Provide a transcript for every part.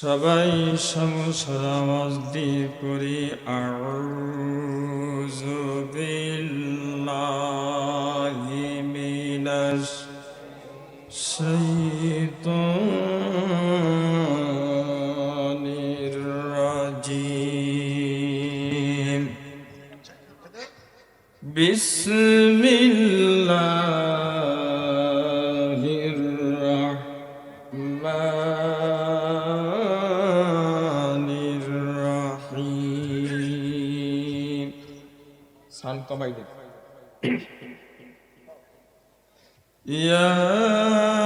সবাই সমস্যার আওয়াজ করি আউযু বিল্লাহি মিনাশ শাইতানির সান কমাই দে يا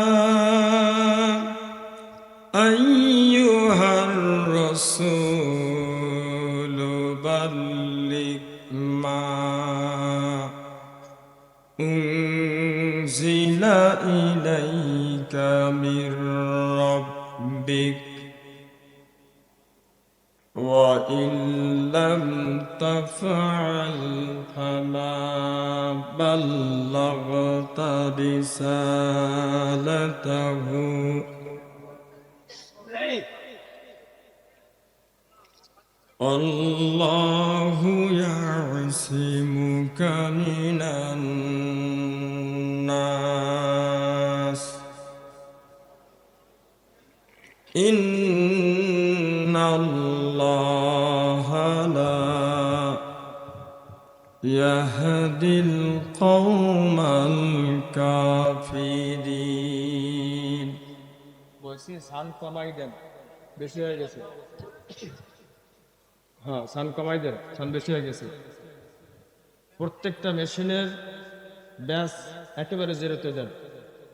الله يعصمك من الناس إن الله لا يهدي القوم الكافرين وسيس عن طمايدن بشير হয়ে গেছে হ্যাঁ সান কমাই দেন সান বেশি হয়ে গেছে প্রত্যেকটা মেশিনের ব্যাস একেবারে জেরোতে দেন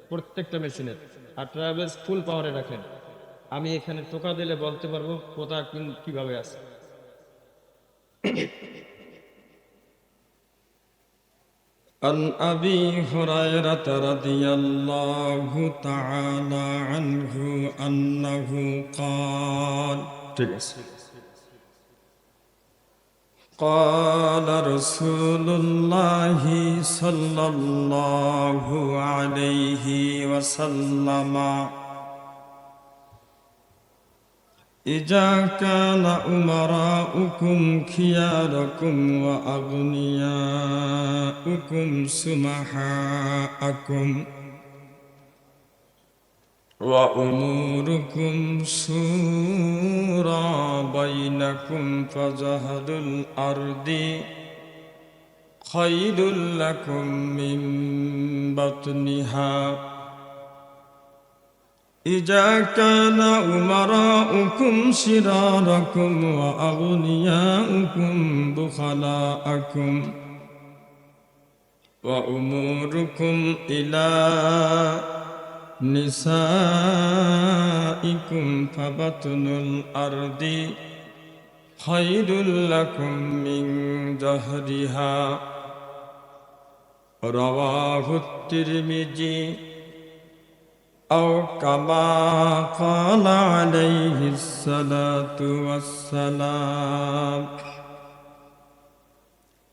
প্রত্যেকটা মেশিনের আর ট্রাভেলস ফুল পাওয়ারে রাখেন আমি এখানে টোকা দিলে বলতে পারবো কোথা কিন- কিভাবে আছে عن أبي هريرة رضي الله تعالى عنه أنه قال قال رسول الله صلى الله عليه وسلم إذا كان أمراؤكم خياركم وأغنياؤكم سمحاءكم وأموركم شورى بينكم فزهد الأرض خير لكم من بطنها إذا كان أمراؤكم شراركم وأغنياؤكم بخلاءكم وأموركم إلى نسائكم فبطن الأرض خير لكم من ظهرها رواه الترمذي أو كما قال عليه الصلاة والسلام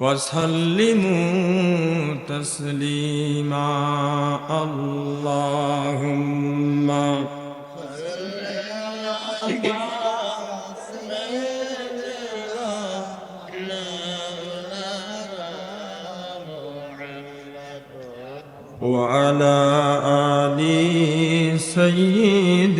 وسلموا تسليما. اللهم وعلى آل سيدنا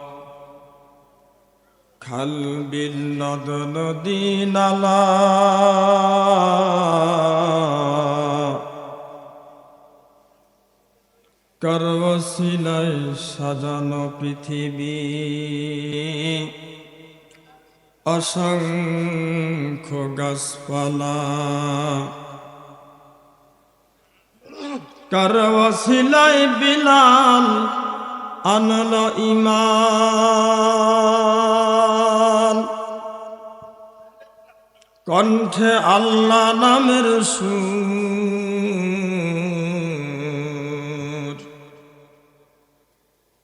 বিল নদ নদী নালা করবশিলায় সাজানো পৃথিবী। অসংখ্য গাছপালা। করবশিলাই বিলাল আনল ইমান কণ্ঠে আল্লাহ নামের সু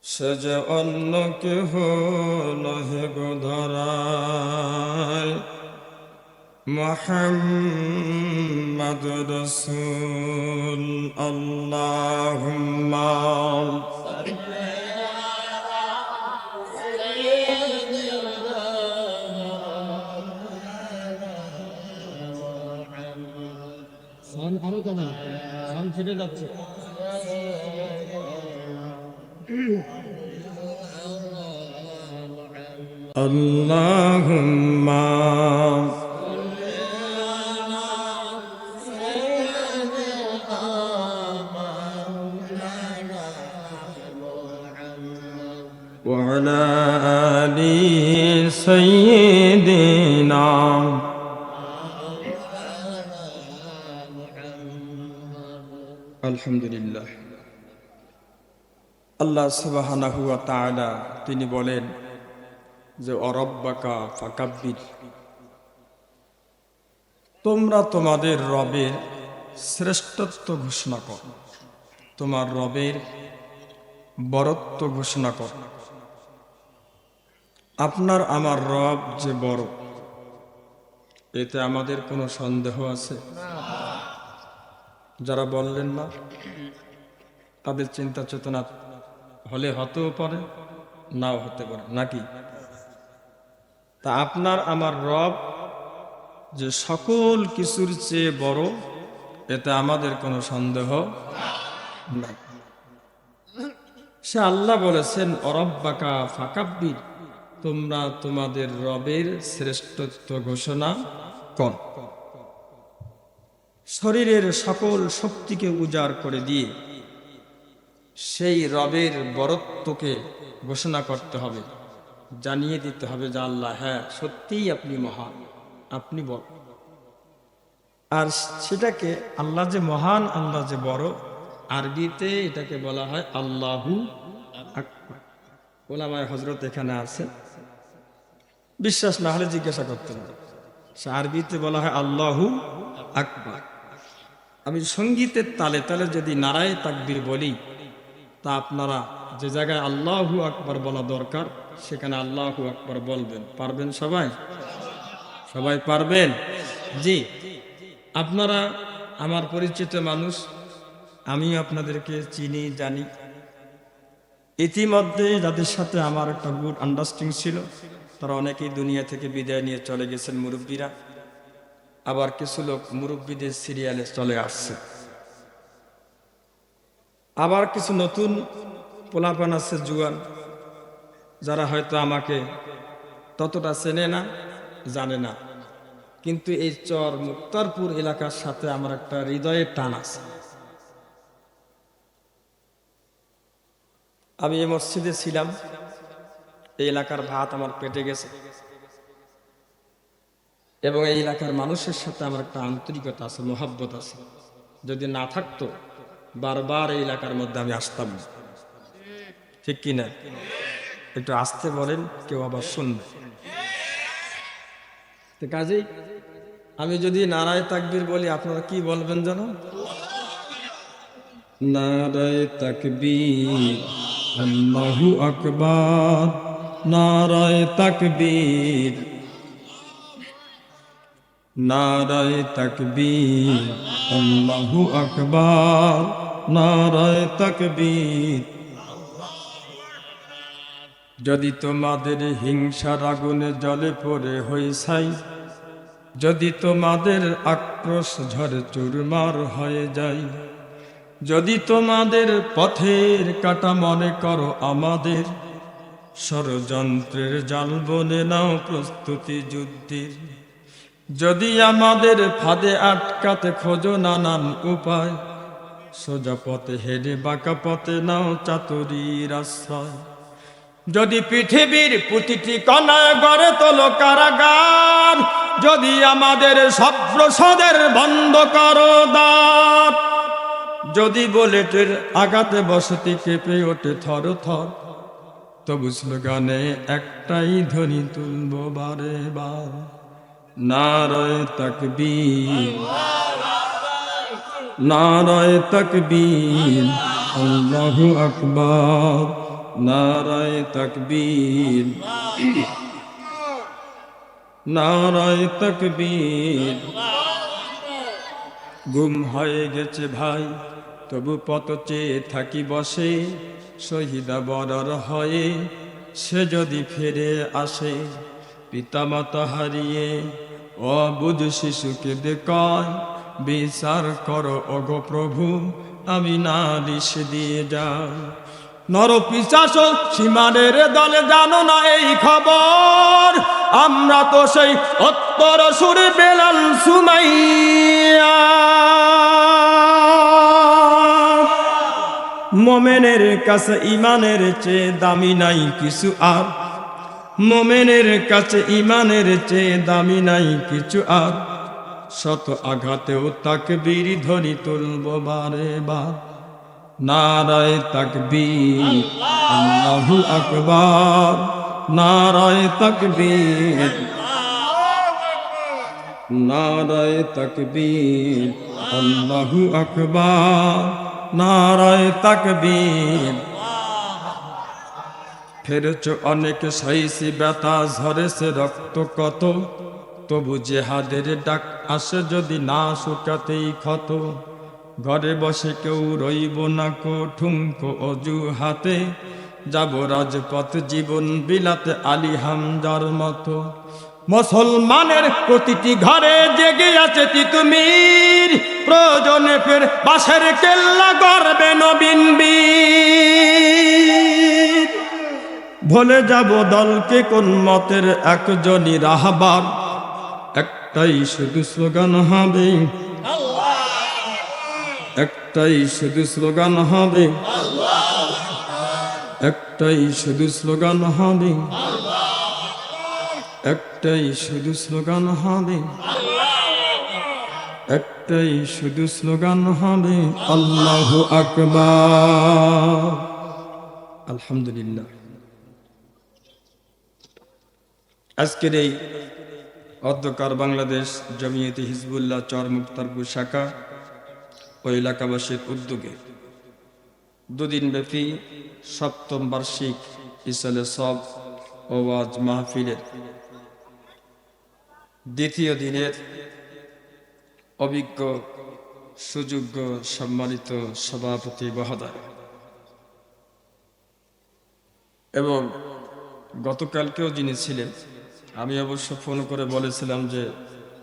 সে যে অন্য কেহ নহে গো ধরায়। মোহাম্মদ রসুল আল্লাহ সান আরো কমান সান ছেড়ে যাচ্ছে اللهم وعلى آل سيدنا আলহামদুলিল্লাহ। আল্লাহ সুবহানাহু ওয়া তিনি বলেন যে, অরব্বাকা ফাকাব্বির। তোমরা তোমাদের রবের শ্রেষ্ঠত্ব ঘোষণা কর। তোমার রবের বরত্ব ঘোষণা কর। আপনার, আমার রব যে বড়, এতে আমাদের কোনো সন্দেহ আছে? যারা বললেন না, তাদের চিন্তা চেতনা হলে হতেও পারে, নাও হতে পারে। নাকি? তা আপনার, আমার রব যে সকল কিছুর চেয়ে বড়, এতে আমাদের কোনো সন্দেহ নাই। সে আল্লাহ বলেছেন, অরব্বাকা ফাকাব্বির তোমরা তোমাদের রবের শ্রেষ্ঠত্ব ঘোষণা কর। শরীরের সকল শক্তিকে উজাড় করে দিয়ে সেই রবের বরত্বকে ঘোষণা করতে হবে, জানিয়ে দিতে হবে যে আল্লাহ হ্যাঁ সত্যিই আপনি মহান, আপনি বড়। আর সেটাকে আল্লাহ যে মহান, আল্লাহ যে বড়, আরবিতে এটাকে বলা হয় আল্লাহু আকবার। ওলামায় হজরত এখানে আছে বিশ্বাস না হলে জিজ্ঞাসা করতে হবে সে আরবিতে বলা হয় আল্লাহু আকবার। আমি সঙ্গীতের তালে তালে যদি নারায় তাকবির বলি, তা আপনারা যে জায়গায় আল্লাহু আকবার বলা দরকার, সেখানে আল্লাহু আকবার বলবেন। পারবেন সবাই? সবাই পারবেন? জি। আপনারা আমার পরিচিত মানুষ আমি আপনাদেরকে চিনি, জানি। ইতিমধ্যে যাদের সাথে আমার একটা গুড আন্ডারস্ট্যান্ডিং ছিল, তারা অনেকেই দুনিয়া থেকে বিদায় নিয়ে চলে গেছেন মুরব্বীরা। আবার কিছু লোক মুরব্বীদের সিরিয়ালে চলে আসছে। আবার কিছু নতুন পোলাপান আছে জুয়ান, যারা হয়তো আমাকে ততটা চেনে না, জানে না। কিন্তু এই চর মুক্তারপুর এলাকার সাথে আমার একটা হৃদয়ের টান আছে। আমি এই মসজিদে ছিলাম, এই এলাকার ভাত আমার পেটে গেছে। এবং এই এলাকার মানুষের সাথে আমার একটা আন্তরিকতা আছে, মোহাব্বত আছে। যদি না থাকতো, বারবার এই এলাকার মধ্যে আমি আসতাম। ঠিক কি না একটু আসতে বলেন, কেউ আবার শুনবে। কাজেই আমি যদি নারায় তাকবীর বলি, আপনারা কি বলবেন যেন? নারায় তাকবীর, আল্লাহু আকবার। নারায় তাকবীর নারায় তকবীর, আল্লাহু আকবার, নারায় তকবীর। যদি তোমাদের হিংসার আগুনে জলে পড়ে হই ছাই যদি তোমাদের আক্রোশ ঝড়ে চুরমার হয়ে যায়, যদি তোমাদের পথের কাটা মনে করো আমাদের, ষড়যন্ত্রের জাল বনে নাও প্রস্তুতি যুদ্ধের। যদি আমাদের ফাঁদে আটকাতে খোঁজো নানান উপায়। সোজা পথে হেরে বাঁকা পথে নাও চাতুরির আশ্রয়। যদি পৃথিবীর প্রতিটি কণায় গড়ে তোলো কারাগার, যদি আমাদের সব প্রসাদের বন্ধ করো দাঁত যদি বলে টের আগাতে বসতি কেঁপে ওঠে থর থর, তবু স্লোগানে একটাই ধ্বনি তুলব বারে বার। নারায় তকবীর। নারায় তকবীর। আল্লাহু আকবার। নারায় তকবীর। নারায় তকবীর। গুম হয়ে গেছে ভাই, তবু পত চেয়ে থাকি বসে। শহীদা বরার হয়ে সে যদি ফিরে আসে, পিতামাতা হারিয়ে অবুধ শিশুকে দেখায় বিচার করো অগ প্রভু, আমি নালিশ দিয়ে যাই। নর পিচাস সীমানের দলে জানো না এই খবর। আমরা তো সেই উত্তর সুরে বেলাল সুমাইয়া। মোমেনের কাছে ইমানের চেয়ে দামি নাই কিছু আর। মোমেনের কাছে ইমানের চেয়ে দামি নাই কিছু আর। শত আঘাতেও তাকে বীর ধরি তুলব বারে বার। নারায় তকবীর, আল্লাহু আকবার। নারায় তকবীর নারায় তকবীর, আল্লাহু আকবার। নারায় তকবীর ফেরছ অনেক সহিসি ব্যথা ঝরেছে রক্ত কত? তবু যে জেহাদের ডাক আসে যদি না শুকাতেই ক্ষত। ঘরে বসে কেউ রইব না কো ঠুমকো অজু হাতে যাব রাজপথ জীবন বিলাতে আলী হামজার মতো। মুসলমানের প্রতিটি ঘরে জেগে আছে তিতুমির। প্রয়োজনে ফের বাসের কেল্লা গড়বে নবীন বীর। ভুলে যাব দলকে কোন মতের একজনই রাহবার। একটাই শুধু স্লোগান হবে। একটাই শুধু স্লোগান হবে। একটাই শুধু স্লোগান হবে। একটাই শুধু স্লোগান হবে। একটাই শুধু স্লোগান হবে। আল্লাহ আকবার। আলহামদুলিল্লাহ। আজকের এই অধ্যকার বাংলাদেশ জমিয়তে হিজবুল্লাহ চর মুক্তারপুর শাখা ও এলাকাবাসীর উদ্যোগে দুদিন ব্যাপী সপ্তম বার্ষিক ইসলে সব ওয়াজ মাহফিলের দ্বিতীয় দিনের অভিজ্ঞ, সুযোগ্য, সম্মানিত সভাপতি মহোদয় এবং গতকালকেও যিনি ছিলেন আমি অবশ্য ফোন করে বলেছিলাম যে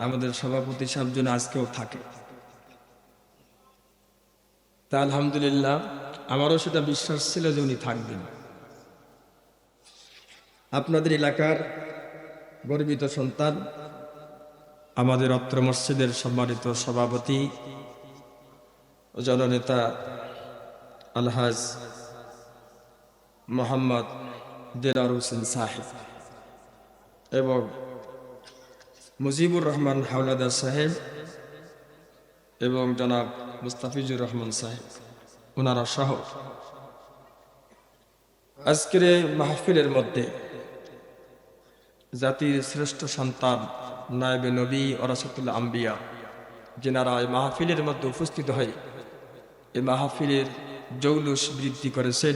আমাদের সভাপতি সাহেব যেন আজকেও থাকে। তা আলহামদুলিল্লাহ, আমারও সেটা বিশ্বাস ছিল যে উনি থাকবেন। আপনাদের এলাকার গর্বিত সন্তান, আমাদের অত্র মসজিদের সম্মানিত সভাপতি ও জননেতা আলহাজ মোহাম্মদ দেলার হোসেন সাহেব। এবং মুজিবুর রহমান হাওলাদার সাহেব এবং জনাব মুস্তাফিজুর রহমান সাহেব ওনারা সহ। আজকের মাহফিলের মধ্যে জাতির শ্রেষ্ঠ সন্তান নায়বে নবী ওরাসতুল আম্বিয়া, যেনারা এই মাহফিলের মধ্যে উপস্থিত হয়ে এই মাহফিলের জৌলুস বৃদ্ধি করেছেন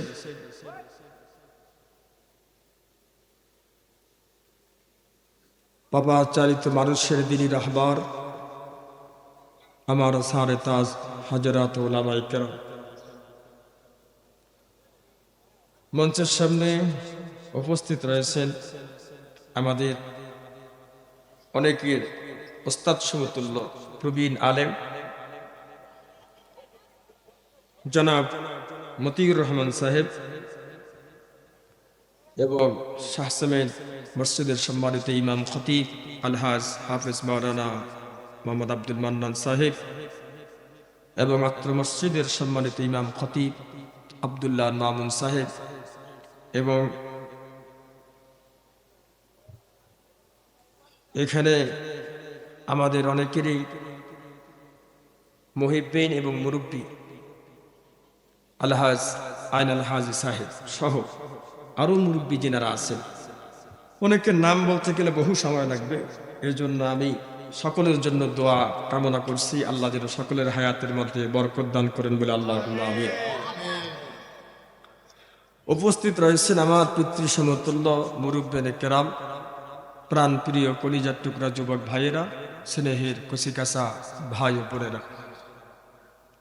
পাপাচারিত মানুষের দিনই রাহবার, আমার সারে তাজ হাজরাত ওলামাই কেরাম। মঞ্চের সামনে উপস্থিত রয়েছেন আমাদের অনেকের ওস্তাদ সমতুল্য প্রবীণ আলেম, জনাব মতিউর রহমান সাহেব এবং শাহসেমেন মসজিদের সম্মানিত ইমাম খতিব আলহাজ হাফিজ মাওলানা মোহাম্মদ আব্দুল মান্নান সাহেব এবং আত্র মসজিদের সম্মানিত ইমাম খতিব আবদুল্লাহ মামুন সাহেব এবং এখানে আমাদের অনেকেরই মহিবিন এবং মুরব্বী আলহাজ আইন আলহাজ সাহেব সহ আরও মুরব্বী যেনারা আছেন। অনেকের নাম বলতে গেলে বহু সময় লাগবে। এর জন্য আমি সকলের জন্য দোয়া কামনা করছি। আল্লাহ যেন সকলের হায়াতের মধ্যে বরকত দান করেন বলে আল্লাহ আমি উপস্থিত রয়েছেন আমার পিতৃ সমতুল্য মুরব্বেনে কেরাম প্রাণ প্রিয় কলিজার টুকরা যুবক ভাইয়েরা, স্নেহের কচিকাচা ভাই বোনেরা।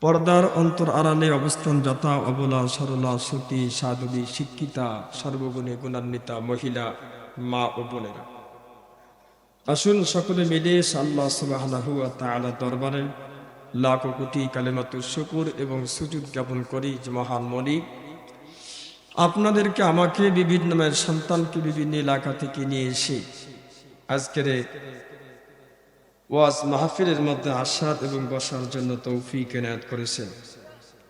পর্দার অন্তর আড়ালে অবস্থান যথা অবলা, সরলা, সতী, সাধবী, শিক্ষিতা, সর্বগুণে গুণান্বিতা, মহিলা মা ও বোনেরা। আসুন সকলে মিলে আল্লাহ সুবহানাহু ওয়া তাআলা দরবারে লাখ কোটি কালেমাতুর শুকুর এবং সুজুদ জ্ঞাপন করি যে মহান মনি আপনাদেরকে আমাকে বিভিন্ন মেয়ের সন্তানকে বিভিন্ন এলাকা থেকে নিয়ে এসে আজকের ওয়াজ মাহফিলের মধ্যে আসাদ এবং বসার জন্য তৌফিক এনায়ত করেছেন।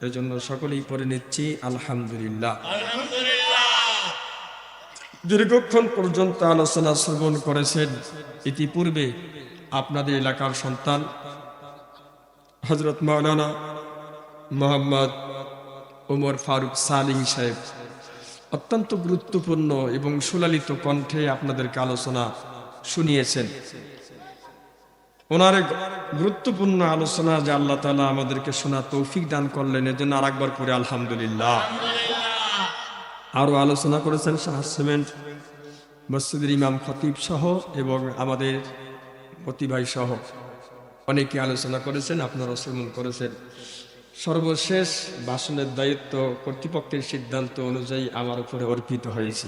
এজন্য সকলেই পড়ে নিচ্ছি আলহামদুলিল্লাহ। দীর্ঘক্ষণ পর্যন্ত আলোচনা শ্রবণ করেছেন। ইতিপূর্বে আপনাদের এলাকার সন্তান হজরত মাওলানা মোহাম্মদ ওমর ফারুক সালিম সাহেব। অত্যন্ত গুরুত্বপূর্ণ এবং সুলালিত কণ্ঠে আপনাদেরকে আলোচনা শুনিয়েছেন। ওনার গুরুত্বপূর্ণ আলোচনা যে আল্লাহ তালা আমাদেরকে শোনা তৌফিক দান করলেন এর জন্য আরেকবার করে আলহামদুলিল্লাহ। আরও আলোচনা করেছেন শাহ সিমেন্ট মসজিদের ইমাম খতিব সহ এবং আমাদের প্রতিভাই সহ। অনেকে আলোচনা করেছেন আপনারা শ্রমণ করেছেন। সর্বশেষ ভাষণের দায়িত্ব কর্তৃপক্ষের সিদ্ধান্ত অনুযায়ী আমার উপরে অর্পিত হয়েছে।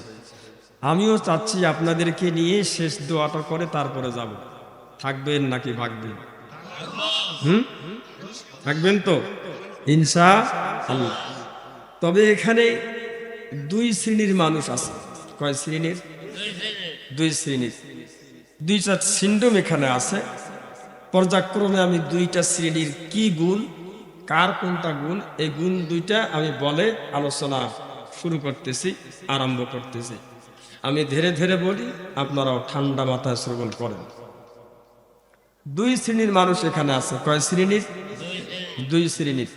আমিও চাচ্ছি আপনাদেরকে নিয়ে শেষ দোয়াটা করে তারপরে যাব। থাকবেন নাকি ভাগবেন? হুম? থাকবেন তো? ইনসা আল্লাহ। তবে এখানে দুই শ্রেণির মানুষ আছে। কয় শ্রেণির? দুই শ্রেণির। দুইটা সিন্ডম এখানে আছে। পর্যায়ক্রমে আমি দুইটা শ্রেণির কি গুণ, কার কোনটা গুণ, এই গুণ দুইটা আমি বলে আলোচনা শুরু করতেছি, আরম্ভ করতেছি। আমি ধীরে ধীরে বলি, আপনারাও ঠান্ডা মাথায় শ্রবণ করেন। দুই শ্রেণির মানুষ এখানে আছে। কয় শ্রেণির? দুই শ্রেণির।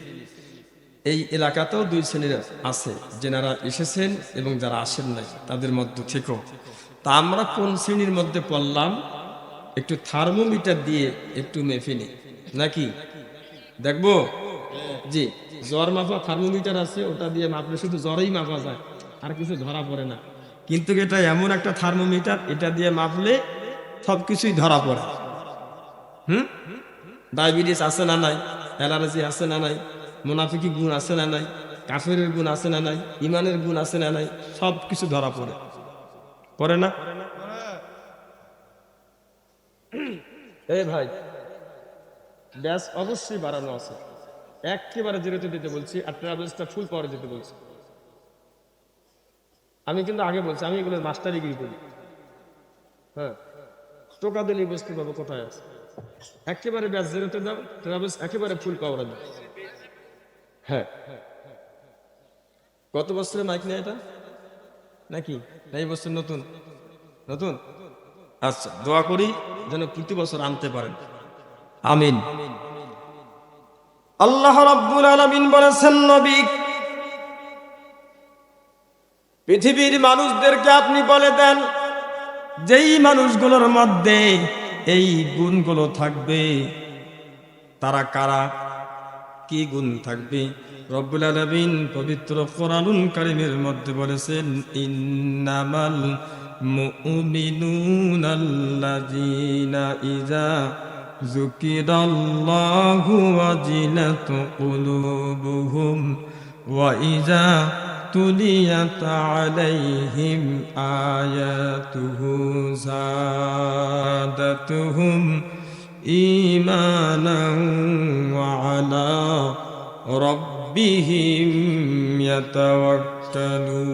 এই এলাকাতেও দুই শ্রেণির আছে, যেনারা এসেছেন এবং যারা আসেন নাই, তাদের মধ্যে থেকেও। তা আমরা কোন শ্রেণির মধ্যে পড়লাম? একটু থার্মোমিটার দিয়ে একটু মেপে নিই। নাকি? দেখব? জি, জ্বর মাপা থার্মোমিটার আছে, ওটা দিয়ে মাপলে শুধু জ্বরেই মাপা যায়, আর কিছু ধরা পড়ে না। কিন্তু এটা এমন একটা থার্মোমিটার, এটা দিয়ে মাপলে সব কিছুই ধরা পড়ে। হুম? ডায়াবেটিস আছে না নাই? অ্যালার্জি আছে না নাই? মুনাফিকি গুণ আছে না নাই? কাফের গুণ আছে না নাই? ইমানের গুণ আছে না নাই? সব কিছু ধরা পড়ে। পড়ে না? এই ভাই, ব্যাস অবশ্যই বাড়ানো আছে। একেবারে জিরোতে দিতে বলছি, আর ট্রাভেলসটা ফুল পাওয়ারে দিতে বলছি। আমি কিন্তু আগে বলছি, আমি এগুলো মাস্টার ডিগ্রি করি? হ্যাঁ টোকা দিলেই বুঝতে পারব কোথায় আছে? একেবারে ব্যাস জিরোতে দাও, ট্রাভেলস একেবারে ফুল পাওয়ারে দাও। হ্যাঁ। গত বছরের মাইক নেই এটা? নাকি? না, এই বছর নতুন। নতুন? আচ্ছা দোয়া করি যেন প্রতি বছর আনতে পারেন। আমিন। আল্লাহ রাব্বুল আলামিন বলেছেন, নবী, পৃথিবীর মানুষদেরকে আপনি বলে দেন, যেই মানুষগুলোর মধ্যে এই গুণগুলো থাকবে, তারা কারা? কি গুণ থাকবে রব্বুল আলামিন পবিত্র কোরআনুল কারীমের মধ্যে বলেছেন ইন্নামাল মুমিনুন আল্লাযীনা ইযা যুকিরাল্লাহু ওয়াজিলাত কুলুবুহুম ওয়া ইযা তুলিয়াত আলাইহিম আয়াতুহু زادتهم إيمانا وعلى ربهم يتوكلون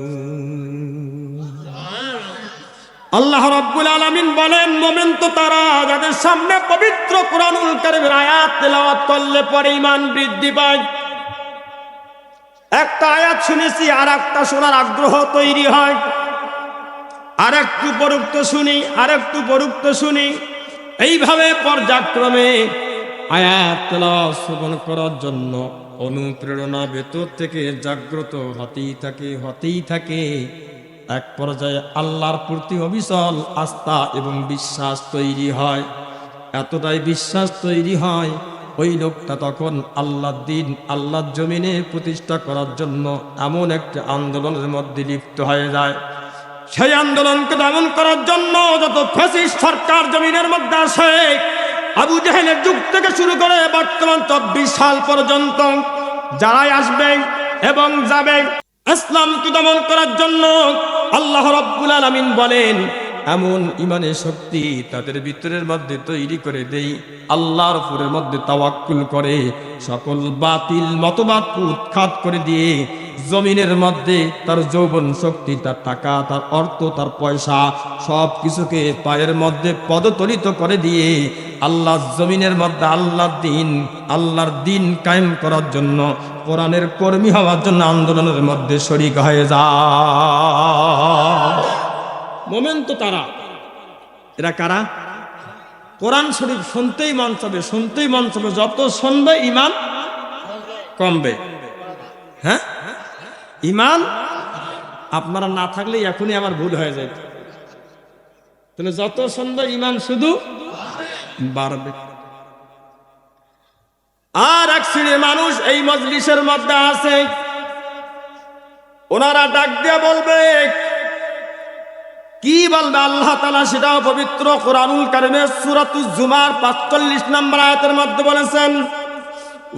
আল্লাহ রব্বুল আলামিন বলেন মোমেন তো তারা যাদের সামনে পবিত্র কোরআনুল কারীমের আয়াত তেলাওয়াত করলে পরে ঈমান বৃদ্ধি পায় একটা আয়াত শুনেছি আর একটা শোনার আগ্রহ তৈরি হয় আর একটু পরুক্ত শুনি আর একটু পরুক্ত শুনি এইভাবে পর্যায়ক্রমে আয়াত শ্রবণ করার জন্য অনুপ্রেরণা ভেতর থেকে জাগ্রত হতেই থাকে হতেই থাকে। এক পর্যায়ে আল্লাহর প্রতি অবিচল আস্থা এবং বিশ্বাস তৈরি হয়। এতটাই বিশ্বাস তৈরি হয়, ওই লোকটা তখন আল্লাহর দিন, আল্লাহর জমিনে প্রতিষ্ঠা করার জন্য এমন একটা আন্দোলনের মধ্যে লিপ্ত হয়ে যায়। সেই আন্দোলনকে দমন করার জন্য যত ফ্যাসিস্ট সরকার জমিনের মধ্যে আসে আবু জাহেলের যুগ থেকে শুরু করে বর্তমান চব্বিশ সাল পর্যন্ত যারাই আসবে এবং যাবে, ইসলামকে দমন করার জন্য আল্লাহ রব্বুল আলামিন বলেন, এমন ইমানের শক্তি তাদের ভিতরের মধ্যে তৈরি করে দেই, আল্লাহর উপরের মধ্যে তাওয়াক্কুল করে, সকল বাতিল মতবাদকে উৎখাত করে দিয়ে জমিনের মধ্যে তার যৌবন শক্তি, তার টাকা, তার অর্থ, তার পয়সা সব কিছুকে পায়ের মধ্যে পদতলিত করে দিয়ে আল্লাহ জমিনের মধ্যে আল্লাহর দিন আল্লাহর দিন কায়েম করার জন্য, কোরআনের কর্মী হওয়ার জন্য আন্দোলনের মধ্যে শরিক হয়ে যা। মোমেন তো তারা। এরা কারা? কোরআন শরীফ শুনতেই মন চাবে, শুনতেই মন চাবে, যত শুনবে ইমান কমবে। হ্যাঁ? ইমান? আপনারা না থাকলে এখনই আমার ভুল হয়ে যায় তাহলে যত সুন্দর ইমান শুধু বাড়বে। আর এক শ্রেণির মানুষ এই মজলিসের মধ্যে আছে। ওনারা ডাক দিয়ে বলবে, কি বলবে আল্লাহ তালা সেটাও পবিত্র কোরআনুল কারিমে সুরাতুজ জুমার পাঁচচল্লিশ নম্বর আয়তের মধ্যে বলেছেন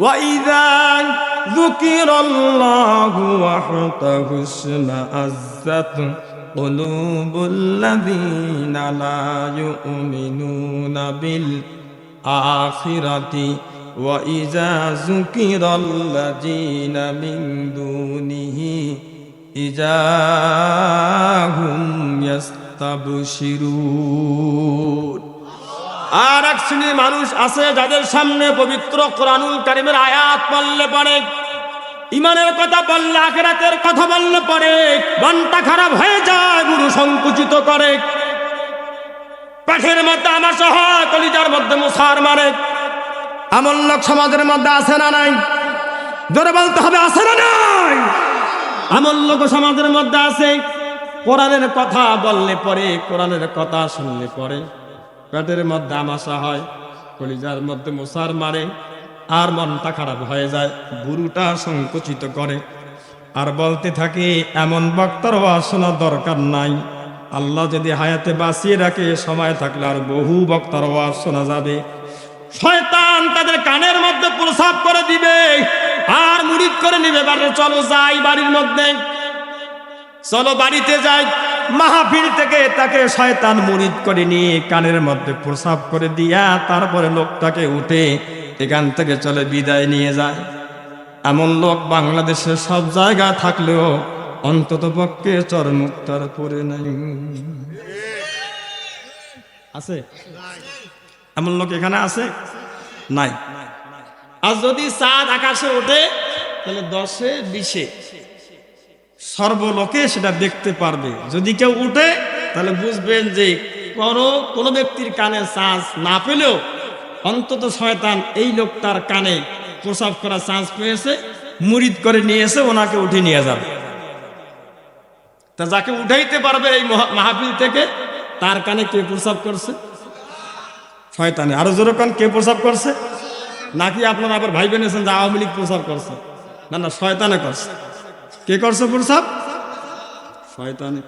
ওয়াইদান ذكر الله وحده اشمأزت قلوب الذين لا يؤمنون بالآخرة وإذا ذكر الذين من دونه إذا هم يستبشرون আর এক শ্রেণির মানুষ আছে যাদের সামনে পবিত্র কোরআনুল কারিমের আয়াত বললে পরে ইমানের কথা বললে, আখেরাতের কথা বললে পরে মনটা খারাপ হয়ে যায়, গুরু সংকুচিত করে। পাখের মধ্যে আমার সহ কলিজার মধ্যে মুসার মারে। আমল লোক সমাজের মধ্যে আছে না নাই? জোরে বলতে হবে, আছে না নাই? আমল লোক সমাজের মধ্যে আছে, কোরআনের কথা বললে পরে কোরআনের কথা শুনলে পরে পেটের মধ্যে আমাশা হয়, কলিজার মধ্যে মশার মারে, আর মনটা খারাপ হয়ে যায়, গুরুটা সংকুচিত করে। আর বলতে থাকে, এমন বক্তার ওয়াজ শোনার দরকার নাই। আল্লাহ যদি হায়াতে বাঁচিয়ে রাখে, সময় থাকলে আর বহু বক্তার ওয়াজ যাবে। শয়তান তাদের কানের মধ্যে প্রসাব করে দিবে, আর মুড়িদ করে নিবে, বাড়ি চলো, যাই বাড়ির মধ্যে। চলো, বাড়িতে যাই। মাহফিল থেকে তাকে শয়তান মুরিদ করে নিয়ে কানের মধ্যে প্রসাব করে দিয়া তারপরে লোকটাকে উঠে এখান থেকে চলে বিদায় নিয়ে যায়। এমন লোক বাংলাদেশের সব জায়গা থাকলেও অন্তত পক্ষে চরমুক্তার পরে নাই। আছে? এমন লোক এখানে আছে? নাই। আর যদি চাঁদ আকাশে ওঠে, তাহলে দশে, বিশে। সর্বলোকে সেটা দেখতে পারবে। যদি কেউ উঠে, তাহলে বুঝবেন যে কোনো কোনো ব্যক্তির কানে চান্স না পেলেও অন্তত শয়তান এই লোকটার কানে প্রসাব করার চান্স পেয়েছে, মুরিদ করে নিয়ে এসে ওনাকে উঠে নিয়ে যাবে। তা যাকে উঠাইতে পারবে এই মহা- মাহফিল থেকে, তার কানে কে প্রসাব করছে? শয়তানে। আরও জোরে কান, কে প্রসাব করছে? নাকি আপনারা আবার ভাই বেনেছেন যে আওয়ামী লীগ প্রসাব করছে? না না, শয়তানে করছে। কে করছ প্রসাব শয়তানে।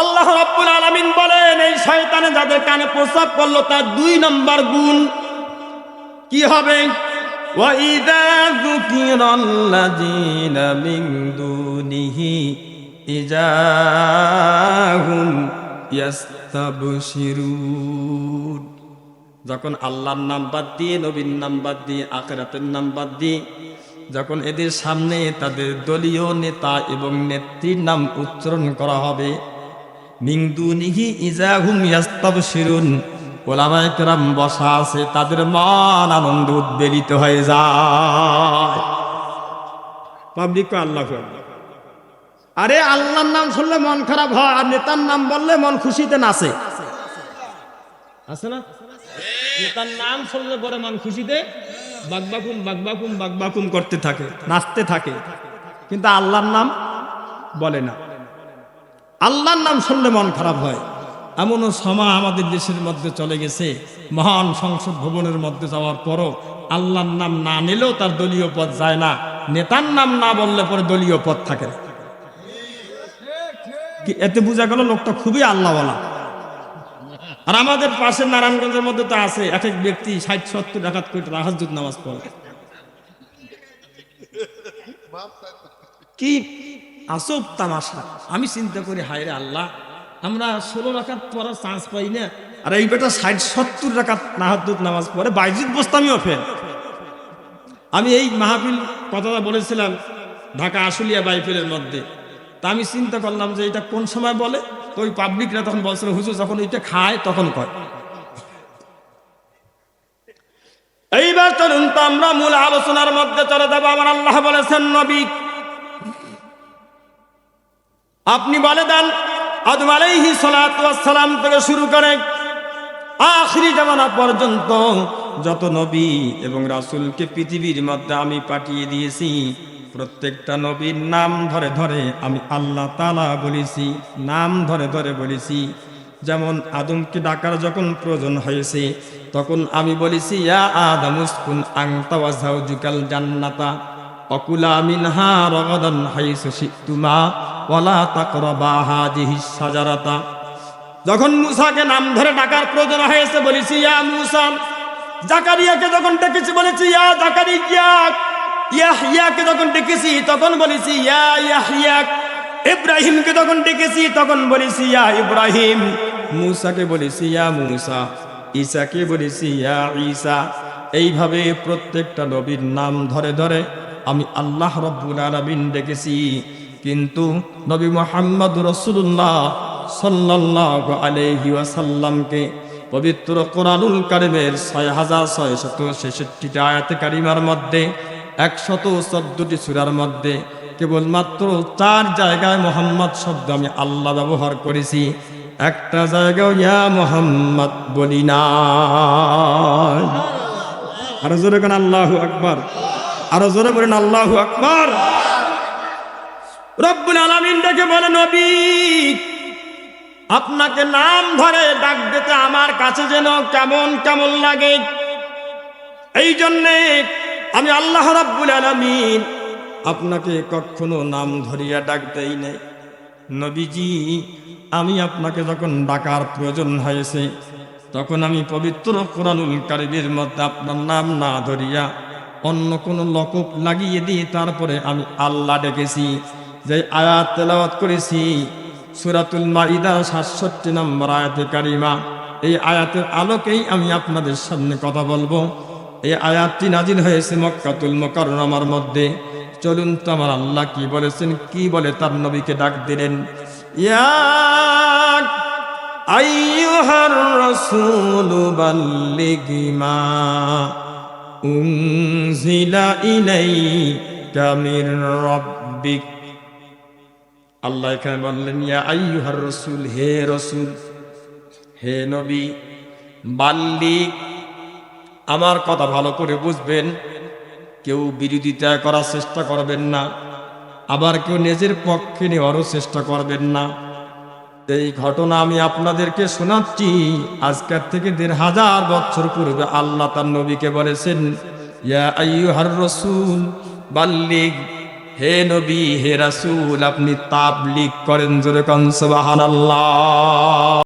আল্লাহ রাব্বুল আলামিন বলেন, এই শয়তানে যাদের কানে প্রসাব করল, তার দুই নম্বর গুণ কি হবে? وَإِذَا ذُكِرَ الَّذِينَ مِن دُونِهِ إِذَا যখন আল্লাহর নাম বাদ দিয়ে, নবীর নাম বাদ দিয়ে, আখেরাতের নাম বাদ দিয়ে, যখন এদের সামনে তাদের দলীয় নেতা এবং নেত্রীর নাম উচ্চারণ করা হবে মিংদুনিহি ইজাহুম ইয়াস্তাবশিরুন, ওলামায়ে বসা আছে, তাদের মন আনন্দ উদ্বেলিত হয়ে যায়। পাবলিক আল্লাহ আরে আল্লাহর নাম শুনলে মন খারাপ হয়, আর নেতার নাম বললে মন খুশিতে নাচে। আছে না? তার নাম শুনলে পরে মান খুশিতে বাগবাকুম বাগবাকুম বাগবা করতে থাকে, নাচতে থাকে। কিন্তু আল্লাহর নাম বলে না। আল্লাহর নাম শুনলে মন খারাপ হয়। এমনও সময় আমাদের দেশের মধ্যে চলে গেছে। মহান সংসদ ভবনের মধ্যে যাওয়ার পরও আল্লাহর নাম না নিলেও তার দলীয় পদ যায় না। নেতার নাম না বললে পরে দলীয় পদ থাকে। এতে বোঝা গেল লোকটা খুবই আল্লাহওয়ালা। আর আমাদের পাশের নারায়ণগঞ্জের মধ্যে তো আছে এক এক ব্যক্তি ষাট, সত্তর ডাকাত করে রাহাজুদ নামাজ পড়ে। কি আসব তামাশা। আমি চিন্তা করি হায় রে আল্লাহ, আমরা ষোলো রাখাত পড়ার চান্স পাই না। আর এই বেটা ষাট, সত্তর রাখাত নাহাদুদ নামাজ পড়ে, বাইজিদ বস্তামিও ফেল। আমি এই মাহফিল কথাটা বলেছিলাম ঢাকা আশুলিয়া বাইফেলের মধ্যে। তা আমি চিন্তা করলাম যে এটা কোন সময় বলে? তো ওই পাবলিকরা তখন বলছিল, হুজুর, যখন এটা খায়, তখন কয়। এইবার চলুন তো আমরা মূল আলোচনার মধ্যে চলে যাব। আমার আল্লাহ বলেছেন, নবী, আপনি বলে দেন, আদম আলাইহি সালাম থেকে শুরু করে আখরি জামানা পর্যন্ত যত নবী এবং রাসূলকে পৃথিবীর মধ্যে আমি পাঠিয়ে দিয়েছি প্রত্যেকটা নবীর নাম ধরে ধরে আমি আল্লাহ তালা বলেছি, নাম ধরে ধরে বলেছি। যেমন আদমকে ডাকার যখন প্রয়োজন হয়েছে, তখন আমি বলেছি, ইয়া আদামুসকুন আংতা ওয়া জাওজুকাল জান্নাতা, অকুলা মিনহা রগদান হাইসু শিতুমা ওয়ালা তাকরাবা হাদিহিস সাজারাতা যখন মুসাকে নাম ধরে ডাকার প্রয়োজন হয়েছে, বলেছি, ইয়া মুসা, জাকারিয়াকে যখন ডেকেছি, বলেছি, ইয়া জাকারিয়া ইয়াহিয়াকে যখন ডেকেছি, তখন বলেছি, ইয়া ইয়াহিয়া ইব্রাহিমকে যখন ডেকেছি, তখন বলেছি, ইয়া ইব্রাহিম। মুসাকে বলেছি, ইয়া মুসা। ঈসাকে বলেছি, ইয়া ঈসা। এইভাবে প্রত্যেকটা নবীর নাম ধরে ধরে আমি আল্লাহ রব্বুল আলামিন ডেকেছি। কিন্তু নবী মোহাম্মদ রসুল্লাহ সাল্লাল্লাহু আলাইহি ওয়াসাল্লামকে পবিত্র কোরআনুল কারিমের ছয় হাজার ছয় শত ছেষট্টিটা আয়াতে কারিমার মধ্যে একশত চোদ্দটি সুরার মধ্যে কেবলমাত্র চার জায়গায় মোহাম্মদ শব্দ আমি আল্লাহ ব্যবহার করেছি। একটা জায়গাও ইয়া মোহাম্মদ বলি না আরও জোরে কেন আল্লাহ আকবার। আরও জোরে বলেন আল্লাহ আকবার। রব্বুল আলামিন ডেকে বলে, নবী, আপনাকে নাম ধরে ডাক দিতে আমার কাছে যেন কেমন কেমন লাগে। এই জন্যে আমি আল্লাহ রাব্বুল আলামিন আপনাকে কখনো নাম ধরিয়া ডাক দেই নাই। নবীজি, আমি আপনাকে যখন ডাকার প্রয়োজন হয়েছে, তখন আমি পবিত্র কোরআনুল কারিমের মধ্যে আপনার নাম না ধরিয়া অন্য কোনো লকব লাগিয়ে দিয়ে তারপরে আমি আল্লাহ ডেকেছি, যে আয়াত তেলাওয়াত করেছি। সুরাতুল মাইদা সাতষট্টি নম্বর আয়াতে কারিমা। এই আয়াতের আলোকেই আমি আপনাদের সামনে কথা বলব। এই আয়াতটি নাজিল হয়েছে মক্কাতুল মোকাররমার মধ্যে। চলুন তো আমার আল্লাহ কি বলেছেন, কি বলে তার নবীকে ডাক দিলেন? ইয়া আইয়ুহার রাসূলু বাল্লিগি মা উনজিলা ইলাইকা মির রাব্বিক। আল্লাহ এখানে বললেন, ইয়া আইয়ুহার রাসূল, হে রাসূল, হে নবী বাল্লিক আমার কথা ভালো করে বুঝবেন। কেউ বিরোধিতা করার চেষ্টা করবেন না। আবার কেউ নিজের পক্ষে নেওয়ারও চেষ্টা করবেন না। এই ঘটনা আমি আপনাদেরকে শোনাচ্ছি। আজকের থেকে দেড় হাজার বছর পূর্বে আল্লাহ তার নবীকে বলেছেন রসুল বাল্লিক হে নবী, হে রাসূল, আপনি তাবলিক করেন জোরে কন সুবহানাল্লাহ।